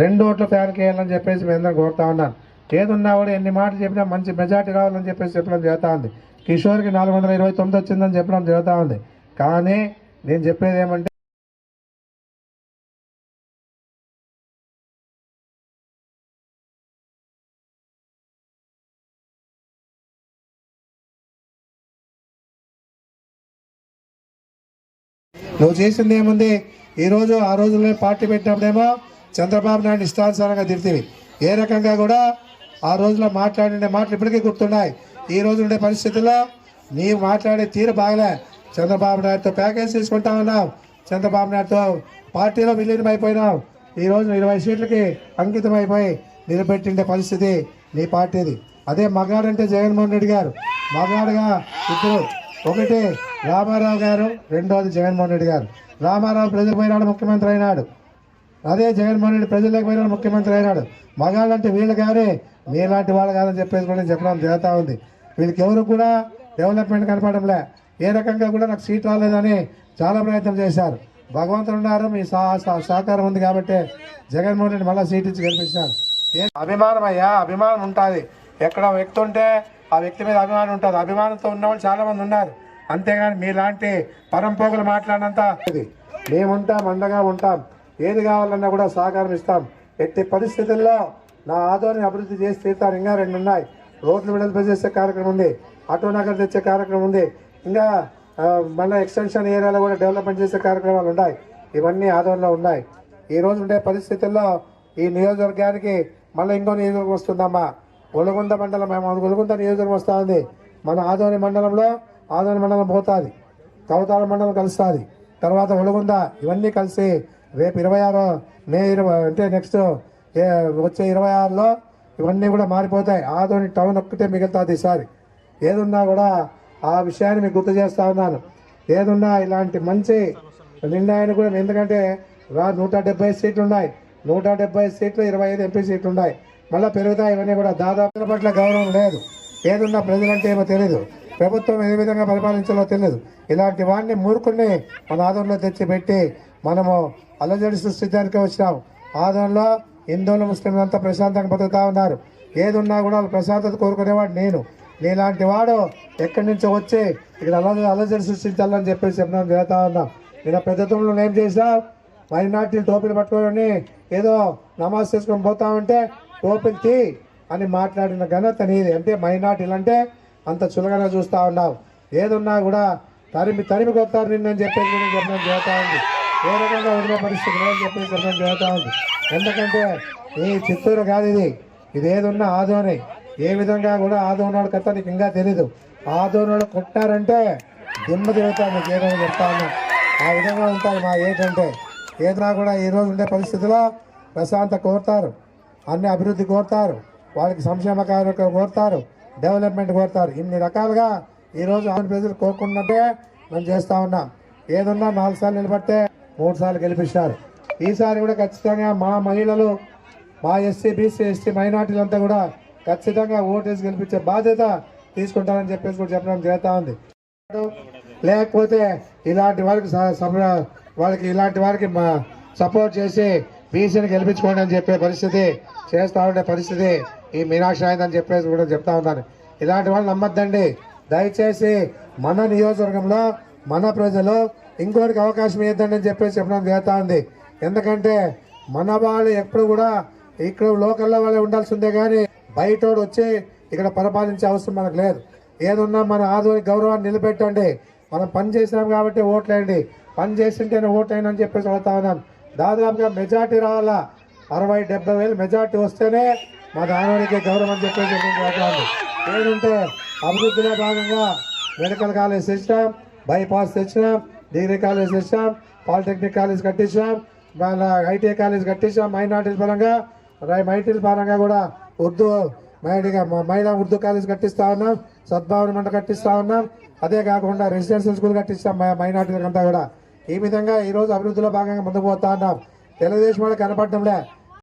రెండు ఓట్ల ఫ్యాన్కి వేయాలని చెప్పేసి మేము అందరం కోరుతా ఉన్నాను ఏదున్నా కూడా ఎన్ని మాటలు చెప్పినా మంచి మెజార్టీ రావాలని చెప్పేసి చెప్పడం జరుగుతూ ఉంది. కిషోర్కి నాలుగు వందల ఇరవై తొమ్మిది వచ్చిందని చెప్పడం జరుగుతూ ఉంది. కానీ నేను చెప్పేది ఏమంటే నువ్వు చేసింది ఏముంది? ఈ రోజు ఆ రోజుల్లో పార్టీ పెట్టినప్పుడేమో చంద్రబాబు నాయుడు ఇష్టానుసారంగా తిరితివి. ఏ రకంగా కూడా ఆ రోజుల్లో మాట్లాడిన మాటలు ఇప్పటికీ గుర్తున్నాయి. ఈ రోజు ఉండే పరిస్థితుల్లో నీవు మాట్లాడే తీరు బాగలే. చంద్రబాబు నాయుడుతో ప్యాకేజ్ తీసుకుంటా ఉన్నావు. చంద్రబాబు నాయుడుతో పార్టీలో విలీనం అయిపోయినావు ఈ రోజు ఇరవై సీట్లకి అంకితం అయిపోయి నిలబెట్టిండే పరిస్థితి నీ పార్టీది. అదే మగాడంటే జగన్మోహన్ రెడ్డి గారు. మగాడుగా ఇద్దరు ఒకటి రామారావు గారు రెండోది జగన్మోహన్ రెడ్డి గారు. రామారావు ప్రజలకు పోయినాడు ముఖ్యమంత్రి అయినాడు. అదే జగన్మోహన్ రెడ్డి ప్రజలకు పోయిన ముఖ్యమంత్రి అయినాడు. మగాళ్ళంటే వీళ్ళు కానీ మీలాంటి వాళ్ళు కాదని చెప్పేసి కూడా నేను చెప్పడం జరుగుతూ ఉంది. వీళ్ళకి ఎవరు కూడా డెవలప్మెంట్ కనపడంలే. ఏ రకంగా కూడా నాకు సీట్ రాలేదని చాలా ప్రయత్నం చేశారు. భగవంతుడు ఉన్నారు మీ సహకారం ఉంది కాబట్టి జగన్మోహన్ రెడ్డి మళ్ళీ సీట్ ఇచ్చి గెలిపించినారు అభిమానం అయ్యా అభిమానం ఉంటుంది. ఎక్కడ వ్యక్తి ఉంటే ఆ వ్యక్తి మీద అభిమానం ఉంటుంది. అభిమానంతో ఉన్నవాళ్ళు చాలా మంది ఉన్నారు. అంతేగాని మీలాంటి పరంపోగులు మాట్లాడినంత ఇది. మేముంటాం అండగా ఉంటాం. ఏది కావాలన్నా కూడా సహకారం ఇస్తాం. ఎట్టి పరిస్థితుల్లో నా ఆదోని అభివృద్ధి చేసి తీరుతాను. ఇంకా రెండు ఉన్నాయి. రోడ్లు విడుదల చేసే కార్యక్రమం ఉంది. ఆటో నగర్ తెచ్చే కార్యక్రమం ఉంది. ఇంకా మళ్ళీ ఎక్స్టెన్షన్ ఏరియాలో కూడా డెవలప్మెంట్ చేసే కార్యక్రమాలు ఉన్నాయి. ఇవన్నీ ఆదోనిలో ఉన్నాయి. ఈ రోజు ఉండే పరిస్థితుల్లో ఈ నియోజకవర్గానికి మళ్ళీ ఇంకో నియోజకవర్గం వస్తుందమ్మా. ఒలగుంద మండలం మేము ఒలగుంద నియోజకవర్గం వస్తూ ఉంది మన ఆదోని మండలంలో ఆదోని మండలం పోతుంది. కవతాల మండలం కలుస్తుంది. తర్వాత ఒలగుంద ఇవన్నీ కలిసి రేపు ఇరవై ఆరు మే ఇరవై అంటే నెక్స్ట్ వచ్చే ఇరవై ఆరులో ఇవన్నీ కూడా మారిపోతాయి. ఆదోని టౌన్ ఒక్కటే మిగులుతుంది ఈసారి. ఏదున్నా కూడా ఆ విషయాన్ని మీకు గుర్తు చేస్తా ఉన్నాను. ఏదున్నా ఇలాంటి మంచి నిర్ణయాన్ని కూడా ఎందుకంటే రా నూట డెబ్బై సీట్లు ఉన్నాయి. నూట డెబ్బై సీట్లు ఇరవై ఐదు ఎంపీ సీట్లు ఉన్నాయి. మళ్ళీ పెరుగుతాయి ఇవన్నీ కూడా. దాదాపు పట్ల గౌరవం లేదు. ఏదున్నా ప్రజలంటే ఏమో తెలియదు ప్రభుత్వం ఏ విధంగా పరిపాలించాలో తెలియదు ఇలాంటి వాడిని మూర్ఖుల్ని మన ఆదంలో తెచ్చిపెట్టి మనము అల్లజడి సృష్టించడానికి వచ్చినాం ఆదరణలో హిందువులు ముస్లింలు అంతా ప్రశాంతంగా బతుకుతా ఉన్నారు. ఏదున్నా కూడా వాళ్ళు ప్రశాంతత కోరుకునేవాడు నేను. నీలాంటి వాడు ఎక్కడి నుంచో వచ్చి ఇక్కడ అల్లజడి అల్లజడి సృష్టించాలని చెప్పేసి చెప్పడం జరుగుతా ఉన్నాం. నేను పెద్ద ఏం చేసావు మైనార్టీలు టోపీలు పట్టుకొని ఏదో నమాజ్ చేసుకొని పోతా ఉంటే టోపీలు తీ అని మాట్లాడిన ఘనత నీది. అంటే మైనార్టీలు అంటే అంత చులకన చూస్తూ ఉన్నావు. ఏదున్నా కూడా తరిమి తరిమి కొత్తారు నిన్నని చెప్పేసి నేను చెప్పడం చేస్తా ఉంది. ఏ రకంగా వదిలే పరిస్థితి లేదని చెప్పేసి చెప్పడం జరుగుతూ ఉంది. ఎందుకంటే ఈ చిత్తూరు కాదు ఇది ఇది ఏదున్నా ఆదోని. ఏ విధంగా కూడా ఆదోనాడు కథ నీకు ఇంకా తెలీదు. ఆదోనాడు కొట్టారంటే దిమ్మ తిరుగుతారు నీకు ఏదో చెప్తాను. ఆ విధంగా ఉంటారు మా ఏంటంటే ఏదైనా కూడా ఈ రోజు ఉండే పరిస్థితిలో ప్రశాంత కోరుతారు. అన్ని అభివృద్ధి కోరుతారు. వాళ్ళకి సంక్షేమ కార్యక్రమం కోరుతారు. డెవలప్మెంట్ కోరుతారు. ఇన్ని రకాలుగా ఈరోజు ఆంధ్రప్రదేశ్ ప్రజలు కోరుకున్నట్టే మేము చేస్తా ఉన్నాం. ఏదన్నా నాలుగు సార్లు నిలబడితే మూడు సార్లు గెలిపించారు ఈసారి కూడా ఖచ్చితంగా మా మహిళలు మా ఎస్సీ బీసీ ఎస్టీ మైనార్టీలంతా కూడా ఖచ్చితంగా ఓటేసి గెలిపించే బాధ్యత తీసుకుంటారని చెప్పేసి కూడా చెప్పడం జరుగుతూ ఉంది. లేకపోతే ఇలాంటి వారికి వాళ్ళకి ఇలాంటి వారికి మా సపోర్ట్ చేసి బీసీని గెలిపించుకోండి అని చెప్పే పరిస్థితి చేస్తా ఉండే పరిస్థితి ఈ మీనాక్షి అని చెప్పేసి కూడా చెప్తా ఉన్నాను ఇలాంటి వాళ్ళు నమ్మద్దండి. దయచేసి మన నియోజకవర్గంలో మన ప్రజలు ఇంకోటికి అవకాశం ఇద్దండి అని చెప్పేసి చెప్పడం జరుగుతూ ఉంది ఎందుకంటే మన వాళ్ళు ఎప్పుడు కూడా ఇక్కడ లోకల్లో వాళ్ళే ఉండాల్సిందే కానీ బయటోడు వచ్చి ఇక్కడ పరిపాలించే అవసరం మనకు లేదు. ఏదున్నా మన ఆధునిక గౌరవాన్ని నిలబెట్టండి. మనం పని చేసినాం కాబట్టి ఓట్లేయండి. పని చేసింటేనే ఓట్లేయండి అని చెప్పేసి అడుగుతా ఉన్నాం. దాదాపుగా మెజార్టీ రావాలా? అరవై డెబ్బై వేలు మెజార్టీ వస్తేనే మా దానవాడికి గౌరవం అని చెప్పేసి చెప్తున్నాను ఏంటంటే అభివృద్ధిలో భాగంగా మెడికల్ కాలేజ్ తెచ్చినాం బైపాస్ తెచ్చినాం డిగ్రీ కాలేజ్ తెచ్చాం పాలిటెక్నిక్ కాలేజ్ కట్టించాం మన ఐటీఐ కాలేజ్ కట్టించాం మైనార్టీల పరంగా. మైనార్టీల పరంగా కూడా ఉర్దూ మైడిగా మహిళా ఉర్దూ కాలేజ్ కట్టిస్తా ఉన్నాం సద్భావన మంట కట్టిస్తా ఉన్నాం. అదే కాకుండా రెసిడెన్షియల్ స్కూల్ కట్టిస్తాం మైనార్టీలకంతా కూడా. ఈ విధంగా ఈరోజు అభివృద్ధిలో భాగంగా ముందుకు పోతా ఉన్నాం. తెలుగుదేశం వాళ్ళు కనపడటంలే.